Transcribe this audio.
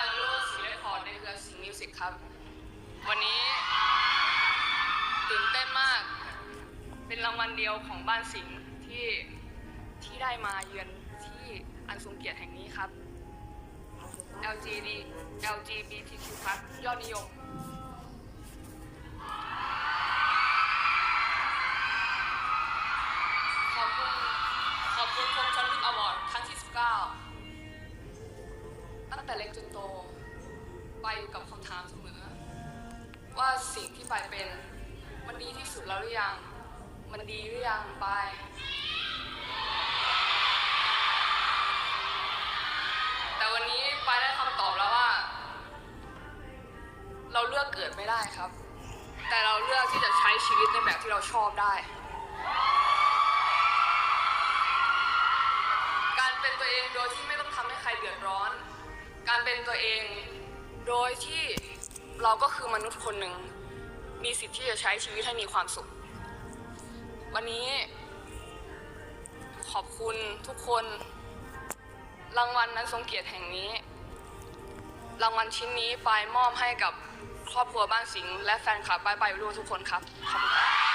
ายโลศิลป์พอร์ตในเครือสิงห์มิวสิกครับ วันนี้ตื่นเต้นมาก เป็นรางวัลเดียวของบ้านสิงห์ที่ที่ได้มาเยือนที่อันทรงเกียรติแห่งนี้ครับ LGD LGBTQ+ ยอดนิยม ตั้งแต่เล็กจนโตไปอยู่กับคำถามเสมอ ว่าสิ่งที่ไปเป็นมันดีที่สุดแล้วหรือยัง มันดีหรือยังไปแต่วันนี้ไปได้คำตอบแล้วว่า เราเลือกเกิดไม่ได้ครับ แต่เราเลือกที่จะใช้ชีวิตในแบบที่เราชอบได้การเป็นตัวเองโดยที่ไม่ต้องทำให้ใครเดือดร้อน การเป็นตัวเอง โดยที่เราก็คือมนุษย์คนหนึ่ง มีสิทธิ์ที่จะใช้ชีวิตให้มีความสุข วันนี้ ขอบคุณทุกคน รางวัลนั้นทรงเกียรติแห่งนี้ รางวัลชิ้นนี้ปายมอบให้กับครอบครัวบ้านสิงห์และแฟนคลับปายปายรู้ทุกคนครับขอบคุณครับ